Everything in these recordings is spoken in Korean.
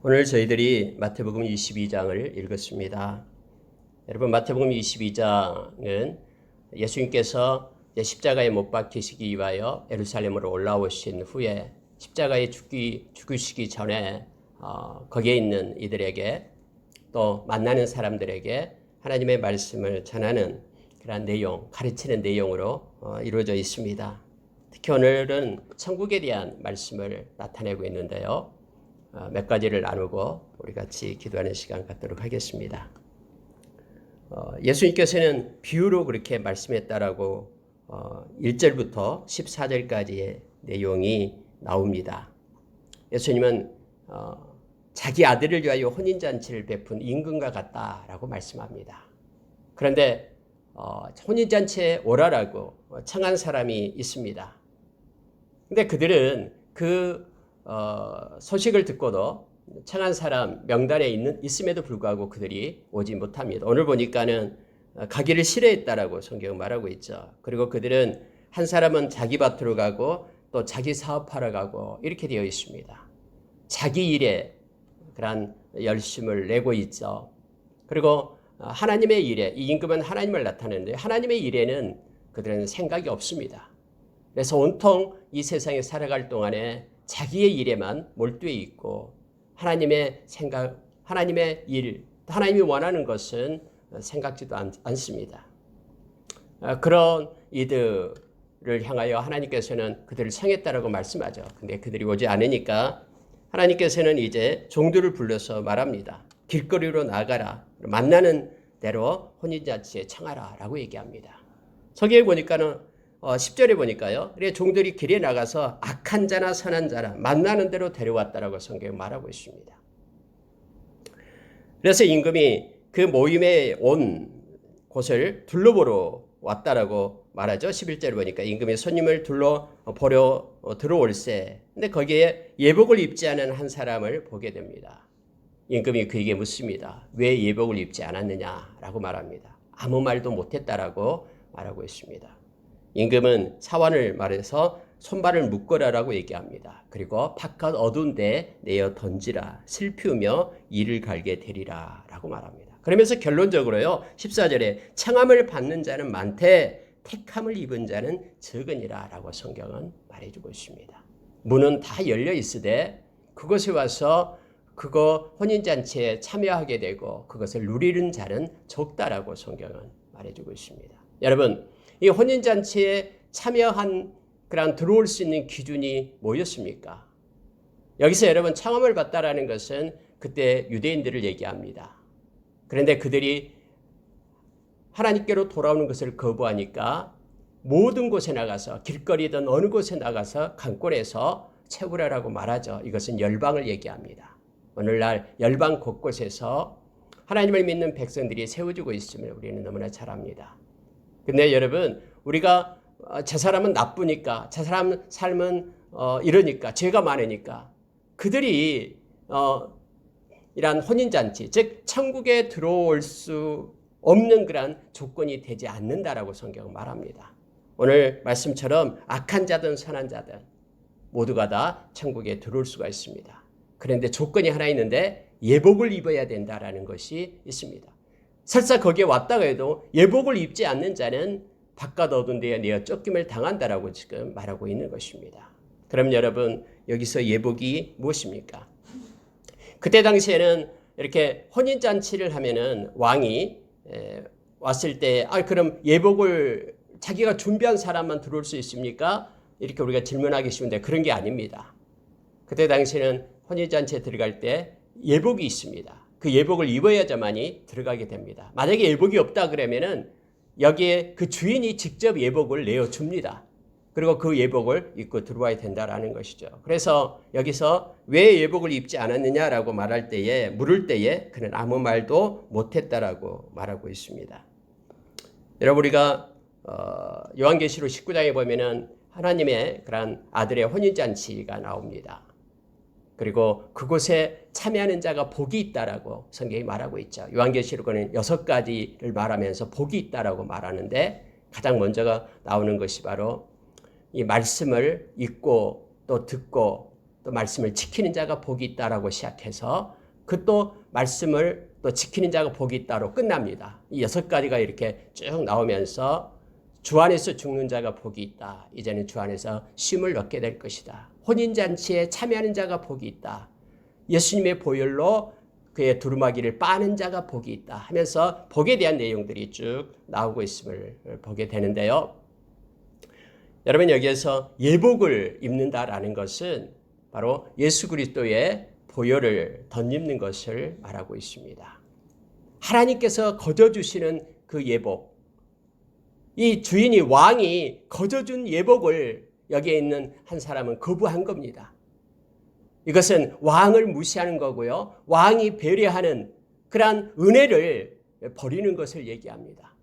오늘 저희들이 마태복음 22장을 읽었습니다. 여러분 마태복음 22장은 예수님께서 십자가에 못 박히시기 위하여 예루살렘으로 올라오신 후에 십자가에 죽기 죽으시기 전에 어, 거기에 있는 이들에게 또 만나는 사람들에게 하나님의 말씀을 전하는 그런 내용, 가르치는 내용으로 어, 이루어져 있습니다. 특히 오늘은 천국에 대한 말씀을 나타내고 있는데요. 어, 몇 가지를 나누고 우리 같이 기도하는 시간 갖도록 하겠습니다. 어, 예수님께서는 비유로 그렇게 말씀했다라고 어, 1절부터 14절까지의 내용이 나옵니다. 예수님은 어, 자기 아들을 위하여 혼인잔치를 베푼 임금과 같다라고 말씀합니다. 그런데 어, 혼인잔치에 오라라고 청한 사람이 있습니다. 근데 그들은 그 어, 소식을 듣고도 청한 사람 명단에 있는 있음에도 불구하고 그들이 오지 못합니다. 오늘 보니까는 어, 가기를 싫어했다라고 성경 말하고 있죠. 그리고 그들은 한 사람은 자기 밭으로 가고 또 자기 사업하러 가고 이렇게 되어 있습니다. 자기 일에 그런 열심을 내고 있죠. 그리고 어, 하나님의 일에 이 임금은 하나님을 나타내는데 하나님의 일에는 그들은 생각이 없습니다. 그래서 온통 이 세상에 살아갈 동안에 자기의 일에만 몰두해 있고 하나님의 생각, 하나님의 일, 하나님이 원하는 것은 생각지도 않, 습니다 그런 이들을 향하여 하나님께서는 그들을 청했다라고 말씀하죠. 근데 그들이 오지 않으니까 하나님께서는 이제 종들을 불러서 말합니다. 길거리로 나가라. 만나는 대로 혼인잔치에 청하라. 라고 얘기합니다. 서기에 보니까는 어, 10절에 보니까요. 그래 종들이 길에 나가서 악한 자나 선한 자나 만나는 대로 데려왔다라고 성경에 말하고 있습니다. 그래서 임금이 그 모임에 온 곳을 둘러보러 왔다라고 말하죠. 11절에 보니까 임금이 손님을 둘러보려 들어올세. 근데 거기에 예복을 입지 않은 한 사람을 보게 됩니다. 임금이 그에게 묻습니다. 왜 예복을 입지 않았느냐라고 말합니다. 아무 말도 못했다라고 말하고 있습니다. 임금은 사환을 말해서 손발을 묶어라라고 얘기합니다. 그리고 바깥 어두운 데 내어 던지라 슬피우며 이를 갈게 되리라 라고 말합니다. 그러면서 결론적으로요 14절에 청함을 받는 자는 많되 택함을 입은 자는 적으니라 라고 성경은 말해주고 있습니다. 문은 다 열려 있으되 그곳에 와서 그거 혼인잔치에 참여하게 되고 그것을 누리는 자는 적다라고 성경은 말해주고 있습니다. 여러분 이 혼인잔치에 참여한 그런 들어올 수 있는 기준이 뭐였습니까? 여기서 여러분 창험을 받다라는 것은 그때 유대인들을 얘기합니다. 그런데 그들이 하나님께로 돌아오는 것을 거부하니까 모든 곳에 나가서 길거리든 어느 곳에 나가서 강골에서 채우라라고 말하죠. 이것은 열방을 얘기합니다. 오늘날 열방 곳곳에서 하나님을 믿는 백성들이 세워지고 있음을 우리는 너무나 잘 압니다. 근데 여러분 우리가 어, 저 사람은 나쁘니까 저 사람 삶은 어, 이러니까 죄가 많으니까 그들이 어, 이러한 혼인잔치 즉 천국에 들어올 수 없는 그러한 조건이 되지 않는다라고 성경은 말합니다. 오늘 말씀처럼 악한 자든 선한 자든 모두가 다 천국에 들어올 수가 있습니다. 그런데 조건이 하나 있는데 예복을 입어야 된다라는 것이 있습니다. 설사 거기에 왔다가 해도 예복을 입지 않는 자는 바깥 어두운 데에 내어 쫓김을 당한다라고 지금 말하고 있는 것입니다. 그럼 여러분 여기서 예복이 무엇입니까? 그때 당시에는 이렇게 혼인 잔치를 하면은 왕이 왔을 때 아 그럼 예복을 자기가 준비한 사람만 들어올 수 있습니까? 이렇게 우리가 질문하기 쉬운데 그런 게 아닙니다. 그때 당시에는 혼인 잔치에 들어갈 때 예복이 있습니다. 그 예복을 입어야자만이 들어가게 됩니다. 만약에 예복이 없다 그러면은 여기에 그 주인이 직접 예복을 내어 줍니다. 그리고 그 예복을 입고 들어와야 된다라는 것이죠. 그래서 여기서 왜 예복을 입지 않았느냐라고 말할 때에 물을 때에 그는 아무 말도 못했다라고 말하고 있습니다. 여러분 우리가 어, 요한계시록 19장에 보면은 하나님의 그런 아들의 혼인 잔치가 나옵니다. 그리고 그곳에 참여하는 자가 복이 있다라고 성경이 말하고 있죠. 요한계시록은 여섯 가지를 말하면서 복이 있다라고 말하는데 가장 먼저가 나오는 것이 바로 이 말씀을 읽고 또 듣고 또 말씀을 지키는 자가 복이 있다라고 시작해서 그 또 말씀을 또 지키는 자가 복이 있다로 끝납니다. 이 여섯 가지가 이렇게 쭉 나오면서 주 안에서 죽는 자가 복이 있다. 이제는 주 안에서 쉼을 얻게 될 것이다. 혼인잔치에 참여하는 자가 복이 있다. 예수님의 보혈로 그의 두루마기를 빠는 자가 복이 있다 하면서 복에 대한 내용들이 쭉 나오고 있음을 보게 되는데요. 여러분 여기에서 예복을 입는다라는 것은 바로 예수 그리스도의 보혈을 덧입는 것을 말하고 있습니다. 하나님께서 거저 주시는 그 예복, 이 주인이 왕이 거저 준 예복을 여기에 있는 한 사람은 거부한 겁니다. 이것은 왕을 무시하는 거고요. 왕이 배려하는 그러한 은혜를 버리는 것을 얘기합니다.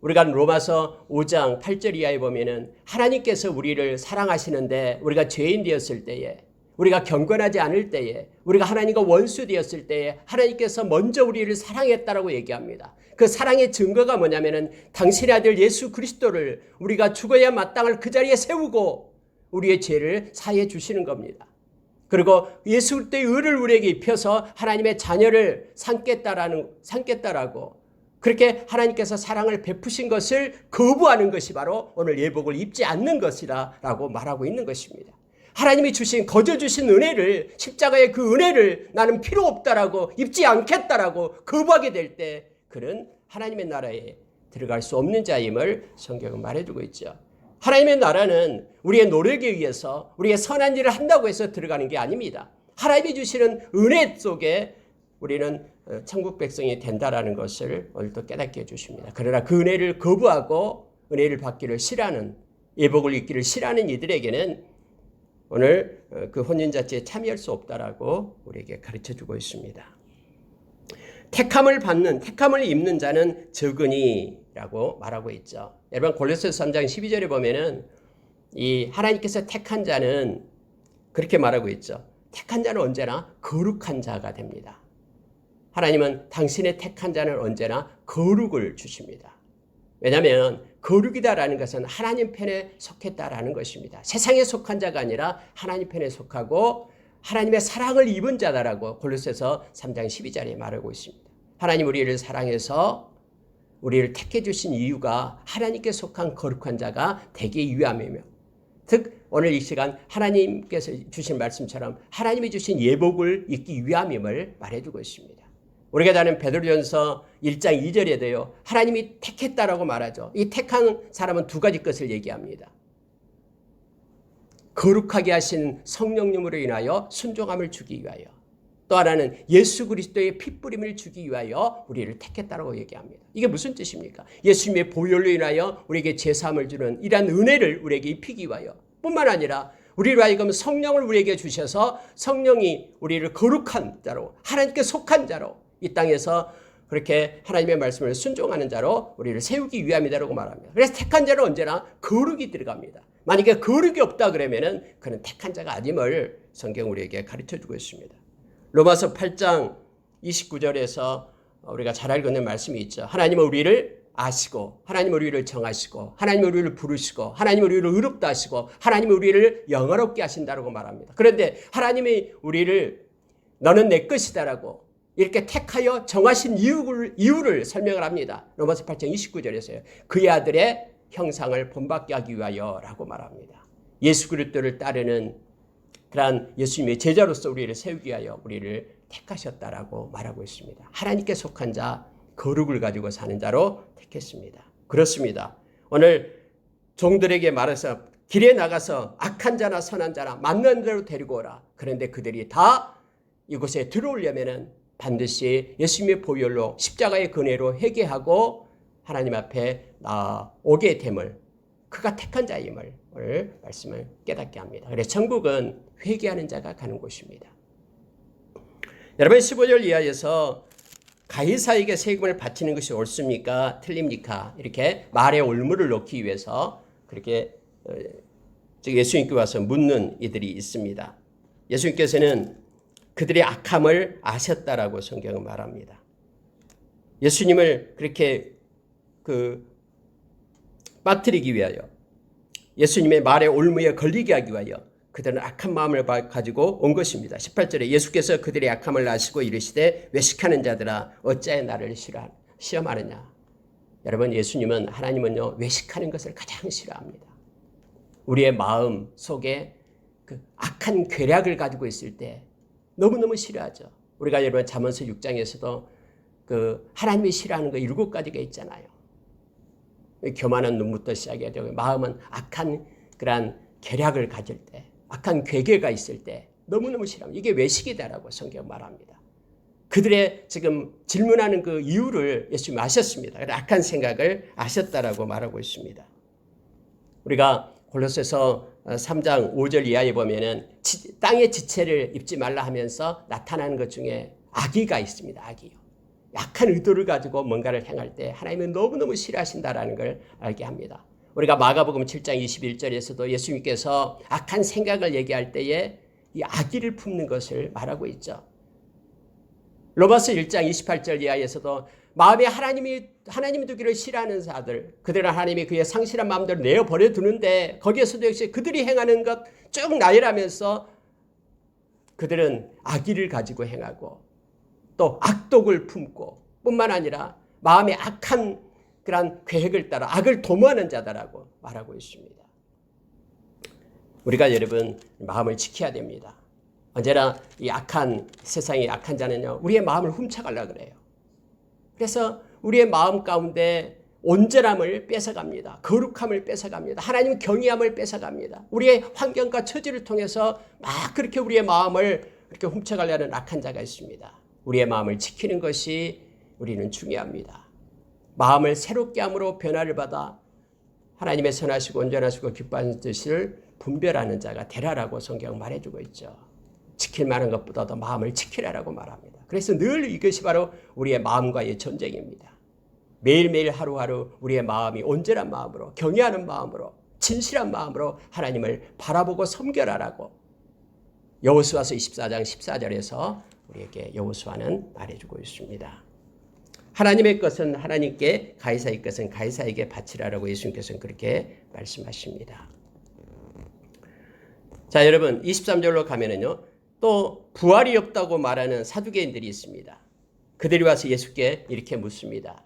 우리가 로마서 5장 8절 이하에 보면은 하나님께서 우리를 사랑하시는데 우리가 죄인 되었을 때에 우리가 경건하지 않을 때에 우리가 하나님과 원수 되었을 때에 하나님께서 먼저 우리를 사랑했다라고 얘기합니다. 그 사랑의 증거가 뭐냐면은 당신의 아들 예수 그리스도를 우리가 죽어야 마땅할 그 자리에 세우고 우리의 죄를 사해 주시는 겁니다. 그리고 예수 그리스도의 의를 우리에게 입혀서 하나님의 자녀를 삼겠다라는 삼겠다라고 그렇게 하나님께서 사랑을 베푸신 것을 거부하는 것이 바로 오늘 예복을 입지 않는 것이다라고 말하고 있는 것입니다. 하나님이 주신 거저 주신 은혜를 십자가의 그 은혜를 나는 필요 없다라고 입지 않겠다라고 거부하게 될 때 그는 하나님의 나라에 들어갈 수 없는 자임을 성경은 말해주고 있죠. 하나님의 나라는 우리의 노력에 의해서 우리의 선한 일을 한다고 해서 들어가는 게 아닙니다. 하나님이 주시는 은혜 속에 우리는 어, 천국 백성이 된다라는 것을 오늘도 깨닫게 해주십니다. 그러나 그 은혜를 거부하고 은혜를 받기를 싫어하는 예복을 입기를 싫어하는 이들에게는 오늘 어, 그 혼인 자체에 참여할 수 없다라고 우리에게 가르쳐 주고 있습니다. 택함을 받는 택함을 입는 자는 적으니라고 말하고 있죠. 여러분 골로새서 3장 12절에 보면은 이 하나님께서 택한 자는 그렇게 말하고 있죠. 택한 자는 언제나 거룩한 자가 됩니다. 하나님은 당신의 택한 자는 언제나 거룩을 주십니다. 왜냐하면 거룩이다라는 것은 하나님 편에 속했다라는 것입니다. 세상에 속한 자가 아니라 하나님 편에 속하고 하나님의 사랑을 입은 자다라고 골로새서 3장 12절에 말하고 있습니다. 하나님 우리를 사랑해서 우리를 택해 주신 이유가 하나님께 속한 거룩한 자가 되기 위함이며 즉 오늘 이 시간 하나님께서 주신 말씀처럼 하나님이 주신 예복을 입기 위함임을 말해주고 있습니다. 우리가 다는 베드로전서 1장 2절에도요. 하나님이 택했다라고 말하죠. 이 택한 사람은 두 가지 것을 얘기합니다. 거룩하게 하신 성령님으로 인하여 순종함을 주기 위하여 또 하나는 예수 그리스도의 핏부림을 주기 위하여 우리를 택했다라고 얘기합니다. 이게 무슨 뜻입니까? 예수님의 보혈로 인하여 우리에게 제사함을 주는 이러한 은혜를 우리에게 입히기 위하여 뿐만 아니라 우리로 하여금 성령을 우리에게 주셔서 성령이 우리를 거룩한 자로 하나님께 속한 자로 이 땅에서 그렇게 하나님의 말씀을 순종하는 자로 우리를 세우기 위함이다라고 말합니다. 그래서 택한 자는 언제나 거룩이 들어갑니다. 만약에 거룩이 없다 그러면은 그는 택한 자가 아님을 성경 우리에게 가르쳐 주고 있습니다. 로마서 8장 29절에서 우리가 잘 알고 있는 말씀이 있죠. 하나님은 우리를 아시고 하나님 우리를 정하시고 하나님 우리를 부르시고 하나님 우리를 의롭다 하시고 하나님 우리를 영화롭게 하신다라고 말합니다. 그런데 하나님이 우리를 너는 내 것이다라고 이렇게 택하여 정하신 이유를, 이유를 설명을 합니다. 로마서 8장 29절에서요. 그의 아들의 형상을 본받게 하기 위하여라고 말합니다. 예수 그리스도를 따르는 그러한 예수님의 제자로서 우리를 세우기 위하여 우리를 택하셨다라고 말하고 있습니다. 하나님께 속한 자, 거룩을 가지고 사는 자로 택했습니다. 그렇습니다. 오늘 종들에게 말해서 길에 나가서 악한 자나 선한 자나 맞는 대로 데리고 오라. 그런데 그들이 다 이곳에 들어오려면은 반드시 예수님의 보혈로 십자가의 근혜로 회개하고 하나님 앞에 나오게 됨을 그가 택한 자임을 오늘 말씀을 깨닫게 합니다. 그래서 천국은 회개하는 자가 가는 곳입니다. 여러분 15절 이하에서 가이사에게 세금을 바치는 것이 옳습니까? 틀립니까? 이렇게 말에 올무를 놓기 위해서 그렇게 어, 예수님께 와서 묻는 이들이 있습니다. 예수님께서는 그들의 악함을 아셨다라고 성경은 말합니다. 예수님을 그렇게 그 빠뜨리기 위하여 예수님의 말에 올무에 걸리게 하기 위하여 그들은 악한 마음을 바- 가지고 온 것입니다. 18절에 예수께서 그들의 악함을 아시고 이르시되 외식하는 자들아 어찌하여 나를 시험하느냐. 여러분 예수님은 하나님은요 외식하는 것을 가장 싫어합니다. 우리의 마음 속에 그 악한 괴략을 가지고 있을 때 너무너무 싫어하죠. 우리가 여러분 잠언서 6장에서도 그 하나님이 싫어하는 거 일곱 가지가 있잖아요. 교만한 눈부터 시작해야 되고 마음은 악한 그러한 계략을 가질 때 악한 괴계가 있을 때 너무너무 싫어합니다. 이게 외식이다라고 성경 말합니다. 그들의 지금 질문하는 그 이유를 예수님이 아셨습니다. 악한 생각을 아셨다라고 말하고 있습니다. 우리가 골로새서 3장 5절 이하에 보면은 지, 땅의 지체를 입지 말라 하면서 나타나는 것 중에 악의가 있습니다. 악의요. 약한 의도를 가지고 뭔가를 행할 때 하나님은 너무너무 싫어하신다라는 걸 알게 합니다. 우리가 마가복음 7장 21절에서도 예수님께서 악한 생각을 얘기할 때에 이 악의를 품는 것을 말하고 있죠. 로마서 1장 28절 이하에서도 마음에 하나님이 하나님이 두기를 싫어하는 자들 그들은 하나님이 그의 상실한 마음대로 내어 버려 두는데 거기에서도 역시 그들이 행하는 것 쭉 나열하면서 그들은 악의를 가지고 행하고 또 악독을 품고 뿐만 아니라 마음에 악한 그런 계획을 따라 악을 도모하는 자다라고 말하고 있습니다. 우리가 여러분 마음을 지켜야 됩니다. 언제나 이 악한 세상의 악한 자는요 우리의 마음을 훔쳐가려 그래요. 그래서 우리의 마음 가운데 온전함을 뺏어갑니다. 거룩함을 뺏어갑니다. 하나님 경외함을 뺏어갑니다. 우리의 환경과 처지를 통해서 막 그렇게 우리의 마음을 이렇게 훔쳐가려는 악한 자가 있습니다. 우리의 마음을 지키는 것이 우리는 중요합니다. 마음을 새롭게 함으로 변화를 받아 하나님의 선하시고 온전하시고 기뻐하는 뜻을 분별하는 자가 되라라고 성경 말해주고 있죠. 지킬 만한 것보다도 마음을 지키라라고 말합니다. 그래서 늘 이것이 바로 우리의 마음과의 전쟁입니다. 매일매일 하루하루 우리의 마음이 온전한 마음으로 경외하는 마음으로 진실한 마음으로 하나님을 바라보고 섬겨라라고 여호수아서 24장 14절에서 우리에게 여호수아는 말해주고 있습니다. 하나님의 것은 하나님께 가이사의 것은 가이사에게 바치라라고 예수님께서는 그렇게 말씀하십니다. 자, 여러분 23절로 가면은요. 또 부활이 없다고 말하는 사두개인들이 있습니다. 그들이 와서 예수께 이렇게 묻습니다.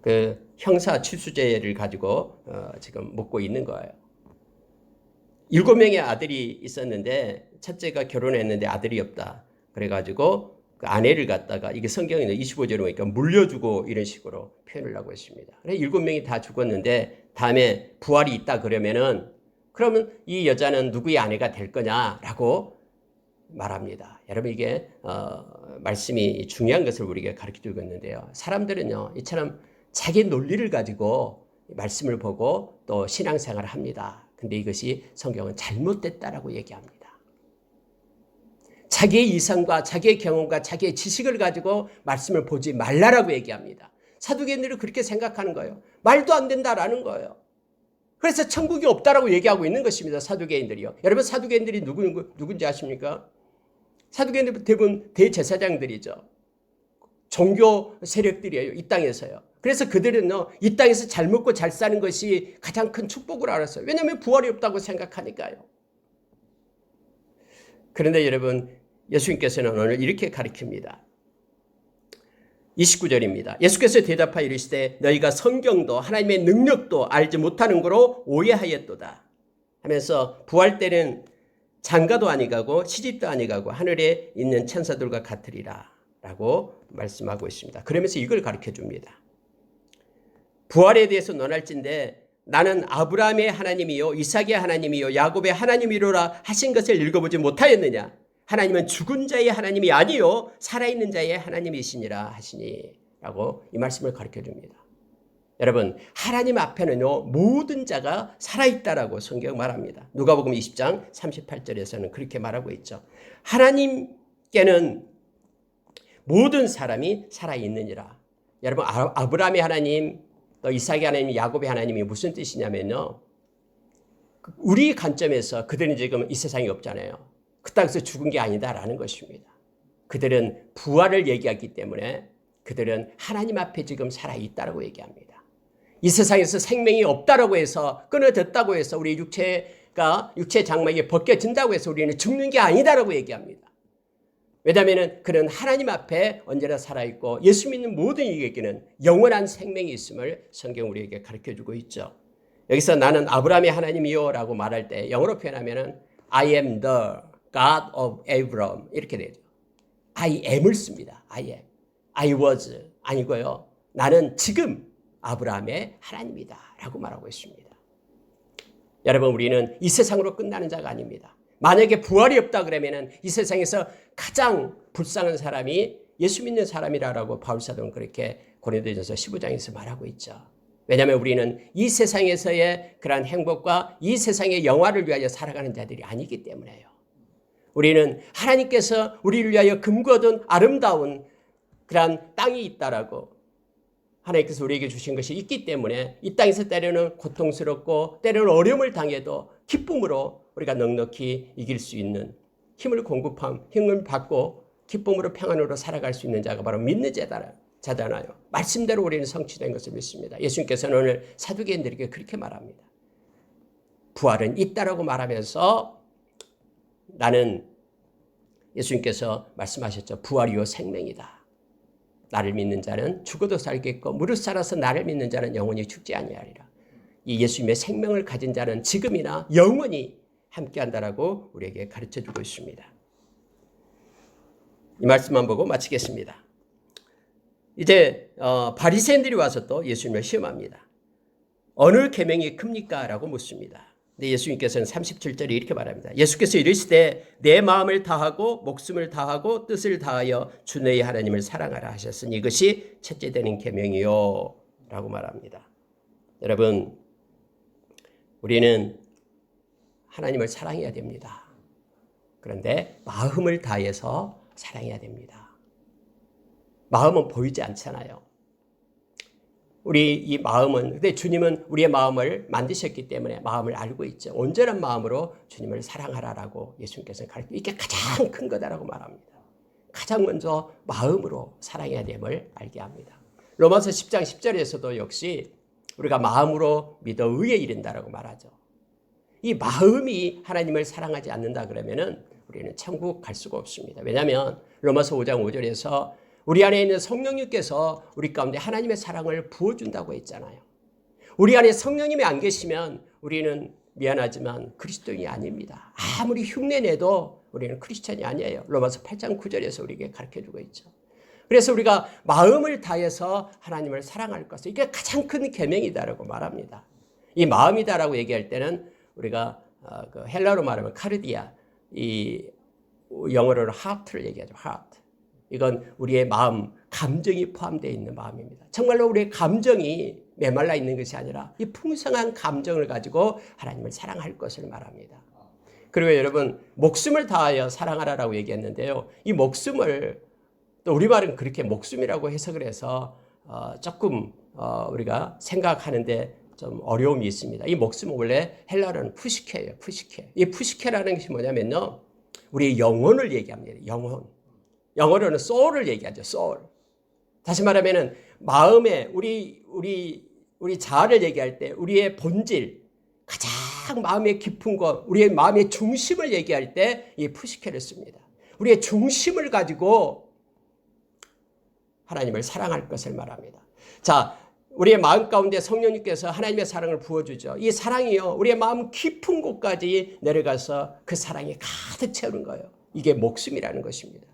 그 형사 출수제를 가지고 어, 지금 묻고 있는 거예요. 일곱 명의 아들이 있었는데 첫째가 결혼했는데 아들이 없다. 그래가지고 그 아내를 갖다가 이게 성경에 25절에 보니까 물려주고 이런 식으로 표현을 하고 있습니다. 그래 일곱 명이 다 죽었는데 다음에 부활이 있다 그러면은 그러면 이 여자는 누구의 아내가 될 거냐라고 말합니다. 여러분 이게 어, 말씀이 중요한 것을 우리에게 가르쳐 주고 있는데요. 사람들은요 이처럼 자기 논리를 가지고 말씀을 보고 또 신앙생활을 합니다. 근데 이것이 성경은 잘못됐다라고 얘기합니다. 자기의 이성과 자기의 경험과 자기의 지식을 가지고 말씀을 보지 말라라고 얘기합니다. 사두개인들이 그렇게 생각하는 거예요. 말도 안 된다라는 거예요. 그래서 천국이 없다라고 얘기하고 있는 것입니다. 사두개인들이요. 여러분 사두개인들이 누구 누군지 아십니까? 사두개인들 대부분 대제사장들이죠. 종교 세력들이에요. 이 땅에서요. 그래서 그들은요, 이 땅에서 잘 먹고 잘 사는 것이 가장 큰 축복을 알았어요. 왜냐하면 부활이 없다고 생각하니까요. 그런데 여러분, 예수님께서는 오늘 이렇게 가르칩니다. 29절입니다. 예수께서 대답하여 이르시되 너희가 성경도 하나님의 능력도 알지 못하는 거로 오해하였도다. 하면서 부활 때는 장가도 아니가고 시집도 아니가고 하늘에 있는 천사들과 같으리라 라고 말씀하고 있습니다. 그러면서 이걸 가르쳐 줍니다. 부활에 대해서 논할진데 나는 아브라함의 하나님이요 이삭의 하나님이요 야곱의 하나님이로라 하신 것을 읽어보지 못하였느냐 하나님은 죽은 자의 하나님이 아니요 살아있는 자의 하나님이시니라 하시니라고 이 말씀을 가르쳐 줍니다. 여러분 하나님 앞에는요 모든 자가 살아있다라고 성경 말합니다. 누가복음 20장 38절에서는 그렇게 말하고 있죠. 하나님께는 모든 사람이 살아있느니라. 여러분 아- 아브라함의 하나님 또 이삭의 하나님, 야곱의 하나님이 무슨 뜻이냐면요. 우리 관점에서 그들은 지금 이 세상에 없잖아요. 그 땅에서 죽은 게 아니다라는 것입니다. 그들은 부활을 얘기하기 때문에 그들은 하나님 앞에 지금 살아있다라고 얘기합니다. 이 세상에서 생명이 없다라고 해서 끊어졌다고 해서 우리 육체의 장막가 육체 장막이 벗겨진다고 해서 우리는 죽는 게 아니다라고 얘기합니다. 왜냐하면 그는 하나님 앞에 언제나 살아있고 예수 믿는 모든 이에게는 영원한 생명이 있음을 성경 우리에게 가르쳐 주고 있죠. 여기서 나는 아브라함의 하나님이요 라고 말할 때 영어로 표현하면은 I am the God of Abraham 이렇게 되죠. I am을 씁니다. I am. I was 아니고요. 나는 지금 아브라함의 하나님이다 라고 말하고 있습니다. 여러분 우리는 이 세상으로 끝나는 자가 아닙니다. 만약에 부활이 없다 그러면은 이 세상에서 가장 불쌍한 사람이 예수 믿는 사람이라고 바울 사도는 그렇게 고린도전서 15장에서 말하고 있죠. 왜냐하면 우리는 이 세상에서의 그러한 행복과 이 세상의 영화를 위하여 살아가는 자들이 아니기 때문에요. 우리는 하나님께서 우리를 위하여 금거둔 아름다운 그러한 땅이 있다라고 하나님께서 우리에게 주신 것이 있기 때문에 이 땅에서 때로는 고통스럽고 때로는 어려움을 당해도 기쁨으로 우리가 넉넉히 이길 수 있는 힘을 공급함, 힘을 받고 기쁨으로 평안으로 살아갈 수 있는 자가 바로 믿는 자잖아요. 말씀대로 우리는 성취된 것을 믿습니다. 예수님께서는 오늘 사두개인들에게 그렇게 말합니다. 부활은 있다라고 말하면서 나는 예수님께서 말씀하셨죠. 부활이요 생명이다. 나를 믿는 자는 죽어도 살겠고 무릇 살아서 나를 믿는 자는 영원히 죽지 아니하리라. 이 예수님의 생명을 가진 자는 지금이나 영원히 함께 한다라고 우리에게 가르쳐 주고 있습니다. 이 말씀만 보고 마치겠습니다. 이제 어, 바리새인들이 와서 또 예수님을 시험합니다. 어느 계명이 큽니까?라고 묻습니다. 근데 예수님께서는 37절에 이렇게 말합니다. 예수께서 이르시되 내 마음을 다하고 목숨을 다하고 뜻을 다하여 주 너희 하나님을 사랑하라 하셨으니 이것이 첫째 되는 계명이요라고 말합니다. 여러분 우리는 하나님을 사랑해야 됩니다. 그런데 마음을 다해서 사랑해야 됩니다. 마음은 보이지 않잖아요. 우리 이 마음은 근데 주님은 우리의 마음을 만드셨기 때문에 마음을 알고 있죠. 온전한 마음으로 주님을 사랑하라라고 예수님께서 가르쳐 이게 가장 큰 거다라고 말합니다. 가장 먼저 마음으로 사랑해야 됨을 알게 합니다. 로마서 10장 10절에서도 역시 우리가 마음으로 믿어 의에 이른다라고 말하죠. 이 마음이 하나님을 사랑하지 않는다 그러면은 우리는 천국 갈 수가 없습니다. 왜냐하면 로마서 5장 5절에서 우리 안에 있는 성령님께서 우리 가운데 하나님의 사랑을 부어준다고 했잖아요. 우리 안에 성령님이 안 계시면 우리는 미안하지만 그리스도인이 아닙니다. 아무리 흉내내도 우리는 크리스천이 아니에요. 로마서 8장 9절에서 우리에게 가르쳐 주고 있죠. 그래서 우리가 마음을 다해서 하나님을 사랑할 것을 이게 가장 큰 계명이다라고 말합니다. 이 마음이다라고 얘기할 때는 우리가 어, 그 헬라로 말하면 카르디아 이 영어로는 하트를 얘기하죠. 하트. 이건 우리의 마음, 감정이 포함되어 있는 마음입니다. 정말로 우리의 감정이 메말라 있는 것이 아니라 이 풍성한 감정을 가지고 하나님을 사랑할 것을 말합니다. 그리고 여러분 목숨을 다하여 사랑하라라고 얘기했는데요. 이 목숨을 또 우리말은 그렇게 목숨이라고 해석을 해서 어, 조금 어, 우리가 생각하는데 좀 어려움이 있습니다. 이 목숨은 원래 헬라어는 푸시케예요. 푸시케. 이 푸시케라는 것이 뭐냐면요. 우리의 영혼을 얘기합니다. 영혼. 영어로는 soul을 얘기하죠. soul. 다시 말하면은 마음에 우리 우리 우리 자아를 얘기할 때 우리의 본질 가장 마음의 깊은 것, 우리의 마음의 중심을 얘기할 때 이 푸시케를 씁니다. 우리의 중심을 가지고 하나님을 사랑할 것을 말합니다. 자, 우리의 마음 가운데 성령님께서 하나님의 사랑을 부어주죠. 이 사랑이요, 우리의 마음 깊은 곳까지 내려가서 그 사랑이 가득 채우는 거예요. 이게 목숨이라는 것입니다.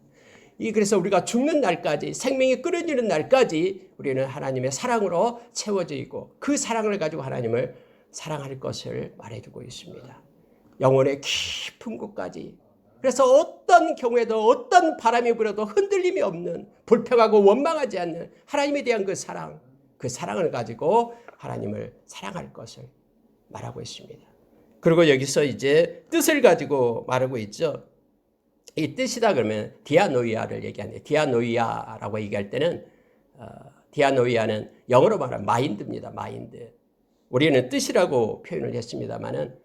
이 그래서 우리가 죽는 날까지 생명이 끊어지는 날까지 우리는 하나님의 사랑으로 채워져 있고 그 사랑을 가지고 하나님을 사랑할 것을 말해주고 있습니다. 영혼의 깊은 곳까지. 그래서 어떤 경우에도 어떤 바람이 불어도 흔들림이 없는 불평하고 원망하지 않는 하나님에 대한 그 사랑, 그 사랑을 가지고 하나님을 사랑할 것을 말하고 있습니다. 그리고 여기서 이제 뜻을 가지고 말하고 있죠. 이 뜻이다 그러면 디아노이아를 얘기하는데 디아노이아라고 얘기할 때는 어, 디아노이아는 영어로 말하면 마인드입니다. 마인드. 우리는 뜻이라고 표현을 했습니다만은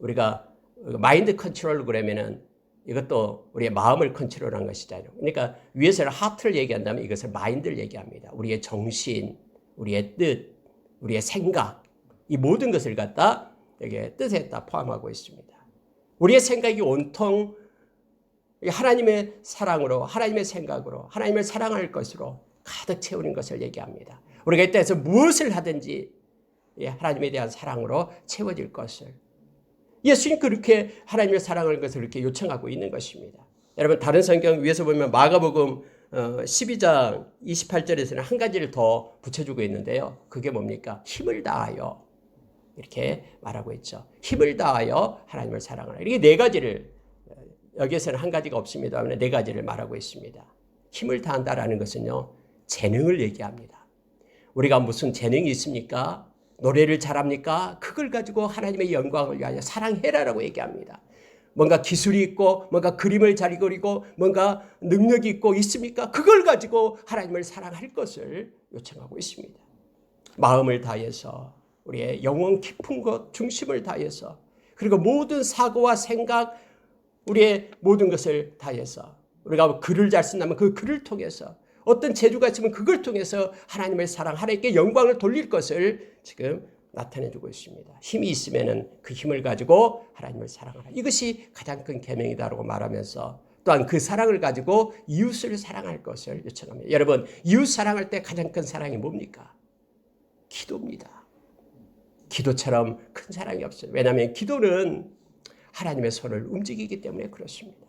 우리가 마인드 컨트롤 그러면은 이것도 우리의 마음을 컨트롤한 것이잖아요. 그러니까 위에서는 하트를 얘기한다면 이것을 마인드를 얘기합니다. 우리의 정신, 우리의 뜻, 우리의 생각 이 모든 것을 갖다 여기에 뜻에 다 포함하고 있습니다. 우리의 생각이 온통 하나님의 사랑으로 하나님의 생각으로 하나님을 사랑할 것으로 가득 채우는 것을 얘기합니다. 우리가 이 땅에서 무엇을 하든지 예, 하나님에 대한 사랑으로 채워질 것을 예수님 그렇게 하나님의 사랑을 것을 이렇게 요청하고 있는 것입니다. 여러분 다른 성경 위에서 보면 마가복음 12장 28절에서는 한 가지를 더 붙여주고 있는데요. 그게 뭡니까? 힘을 다하여 이렇게 말하고 있죠. 힘을 다하여 하나님을 사랑하라. 이게 네 가지를 어, 여기에서는 한 가지가 없습니다. 네 가지를 말하고 있습니다. 힘을 다한다라는 것은요. 재능을 얘기합니다. 우리가 무슨 재능이 있습니까? 노래를 잘합니까? 그걸 가지고 하나님의 영광을 위하여 사랑해라라고 얘기합니다. 뭔가 기술이 있고 뭔가 그림을 잘 그리고 뭔가 능력이 있고 있습니까? 그걸 가지고 하나님을 사랑할 것을 요청하고 있습니다. 마음을 다해서 우리의 영혼 깊은 것 중심을 다해서 그리고 모든 사고와 생각 우리의 모든 것을 다해서 우리가 글을 잘 쓴다면 그 글을 통해서 어떤 재주가 있으면 그걸 통해서 하나님을 사랑, 하나님께 영광을 돌릴 것을 지금 나타내 주고 있습니다. 힘이 있으면은 그 힘을 가지고 하나님을 사랑하라. 이것이 가장 큰 계명이다라고 말하면서 또한 그 사랑을 가지고 이웃을 사랑할 것을 요청합니다. 여러분, 이웃 사랑할 때 가장 큰 사랑이 뭡니까? 기도입니다. 기도처럼 큰 사랑이 없어요. 왜냐하면 기도는 하나님의 손을 움직이기 때문에 그렇습니다.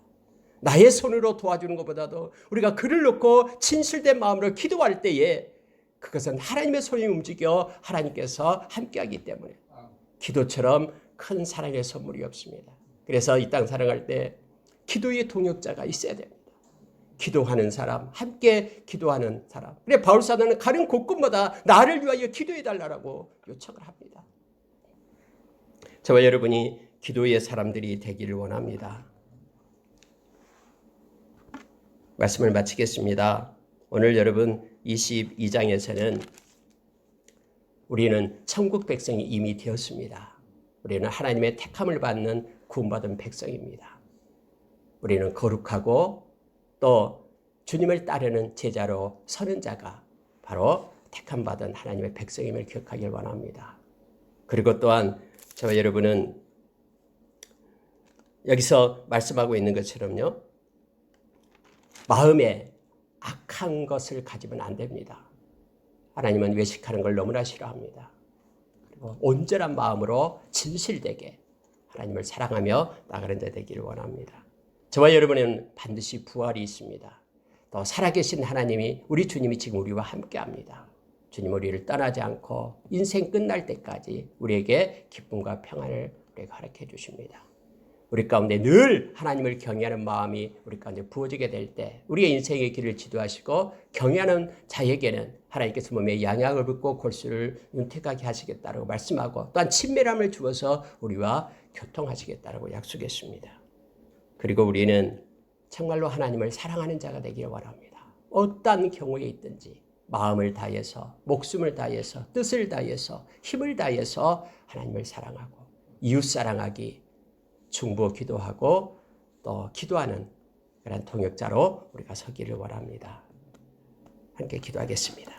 나의 손으로 도와주는 것보다도 우리가 글을 놓고 진실된 마음으로 기도할 때에 그것은 하나님의 손이 움직여 하나님께서 함께하기 때문에 기도처럼 큰 사랑의 선물이 없습니다. 그래서 이 땅 사랑할 때 기도의 동역자가 있어야 됩니다. 기도하는 사람, 함께 기도하는 사람. 그래 바울 사도는 가는 곳곳마다 나를 위하여 기도해 달라고 요청을 합니다. 저와 여러분이 기도의 사람들이 되기를 원합니다. 말씀을 마치겠습니다. 오늘 여러분 22장에서는 우리는 천국 백성이 이미 되었습니다. 우리는 하나님의 택함을 받는 구원받은 백성입니다. 우리는 거룩하고 또 주님을 따르는 제자로 서는 자가 바로 택함 받은 하나님의 백성임을 기억하길 원합니다. 그리고 또한 저와 여러분은 여기서 말씀하고 있는 것처럼요. 마음에 악한 것을 가지면 안 됩니다. 하나님은 외식하는 걸 너무나 싫어합니다. 그리고 온전한 마음으로 진실되게 하나님을 사랑하며 나가는 데 되기를 원합니다. 저와 여러분은 반드시 부활이 있습니다. 또 살아계신 하나님이 우리 주님이 지금 우리와 함께합니다. 주님 우리를 떠나지 않고 인생 끝날 때까지 우리에게 기쁨과 평안을 우리에게 허락해 주십니다. 우리 가운데 늘 하나님을 경외하는 마음이 우리 가운데 부어지게 될 때 우리의 인생의 길을 지도하시고 경외하는 자에게는 하나님께서 몸에 양약을 붓고 골수를 윤택하게 하시겠다라고 말씀하고 또한 친밀함을 주어서 우리와 교통하시겠다라고 약속했습니다. 그리고 우리는 정말로 하나님을 사랑하는 자가 되기를 원합니다. 어떤 경우에 있든지 마음을 다해서 목숨을 다해서 뜻을 다해서 힘을 다해서 하나님을 사랑하고 이웃 사랑하기 중보 기도하고 또 기도하는 그런 통역자로 우리가 서기를 원합니다. 함께 기도하겠습니다.